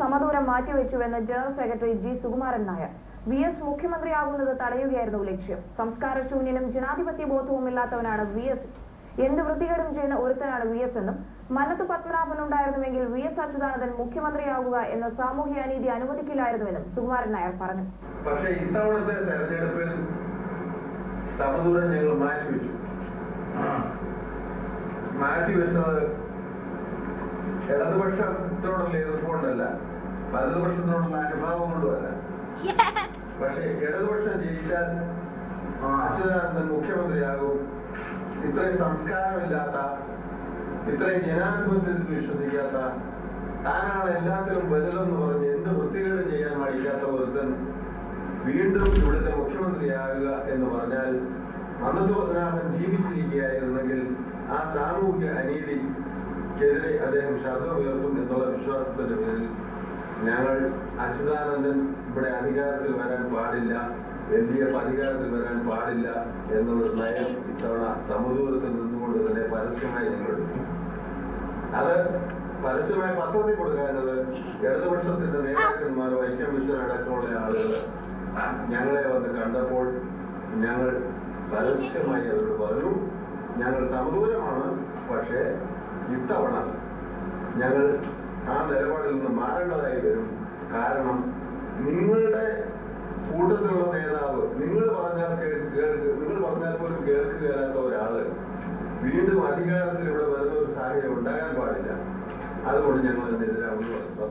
സമദൂരം മാറ്റിവെച്ചുവെന്ന് general secretary G Sukumaran Nair. V S മുഖ്യമന്ത്രിയാകുന്നത് തടയുകയായിരുന്നു ലക്ഷ്യം. സംസ്കാര ശൂന്യനും ജനാധിപത്യ ബോധവും ഇല്ലാത്തവനാണ് വി എസ്. എന്ത് വൃത്തികേടും ചെയ്യുന്ന ഒരുത്തനാണ് വി എസ് എന്നും മന്നത്ത് പത്മനാഭൻ ഉണ്ടായിരുന്നുവെങ്കിൽ വി എസ് അച്യുതാനന്ദൻ മുഖ്യമന്ത്രിയാകുക എന്ന സാമൂഹ്യ അനീതി അനുവദിക്കില്ലായിരുന്നുവെന്നും സുകുമാരൻ നായർ പറഞ്ഞു. പക്ഷേ ഇത്തവണത്തെ തെരഞ്ഞെടുപ്പിൽ സമദൂരം ഞങ്ങൾ മാറ്റിവെച്ചു. മാറ്റിവെച്ചത് ഇടതുപക്ഷത്തോടുള്ള എതിർപ്പുകൊണ്ടല്ല വലതുപക്ഷത്തോടുള്ള അനുഭാവം കൊണ്ടുമല്ല. പക്ഷേ ഇടതുപക്ഷം ജയിച്ചാൽ അച്യുതാനന്ദൻ മുഖ്യമന്ത്രിയാകും. ഇത്രയും സംസ്കാരമില്ലാത്ത ഇത്രയും ജനാധിപത്യത്തിൽ വിശ്വസിക്കാത്ത താനാണ് എല്ലാത്തിലും വലുതെന്ന് പറഞ്ഞ് എന്ത് വൃത്തികേടും ചെയ്യാൻ മടിക്കാത്ത ഒരുത്തൻ വീണ്ടും ഇവിടുത്തെ മുഖ്യമന്ത്രിയാകുക എന്ന് പറഞ്ഞാൽ അന്നത്തെ പത്മനാഭൻ ജീവിച്ചിരിക്കുകയായിരുന്നെങ്കിൽ ആ സാമൂഹ്യ അനീതിക്കെതിരെ അദ്ദേഹം ശബ്ദം ഉയർത്തും എന്നുള്ള വിശ്വാസത്തിന്റെ പേരിൽ ഞങ്ങൾ അച്യുതാനന്ദൻ ഇവിടെ അധികാരത്തിൽ വരാൻ പാടില്ല എൽ ഡി എഫ് അധികാരത്തിൽ വരാൻ പാടില്ല എന്നൊരു നയം ഇത്തവണ സമദൂരത്തിൽ നിന്നുകൊണ്ട് തന്നെ പരസ്യമായി ഞങ്ങൾ അത് പരസ്യമായി പത്രത്തിൽ കൊടുക്കാനത് ഇടതുപക്ഷത്തിന്റെ വൈക്കം മിഷൻ അടക്കമുള്ള ആളുകൾ ഞങ്ങളെ വന്ന് കണ്ടപ്പോൾ ഞങ്ങൾ പരസ്യമായി അതോട് പറഞ്ഞു ഞങ്ങൾ സമദൂരമാണ് പക്ഷേ ഇത്തവണ ഞങ്ങൾ ആ നിലപാടിൽ നിന്ന് മാറേണ്ടതായി വരും. കാരണം നിങ്ങളുടെ കൂട്ടത്തിലുള്ള നേതാവ് നിങ്ങൾ പറഞ്ഞാൽ നിങ്ങൾ പറഞ്ഞാൽ പോലും കേൾക്കുകയല്ലാത്ത ഒരാൾ വീണ്ടും അധികാരത്തിൽ ഇവിടെ വരുന്ന ഒരു സാഹചര്യം ഉണ്ടാകാൻ പാടില്ല. അതുകൊണ്ട് ഞങ്ങൾ അതിനെതിരാണെന്ന് പറഞ്ഞു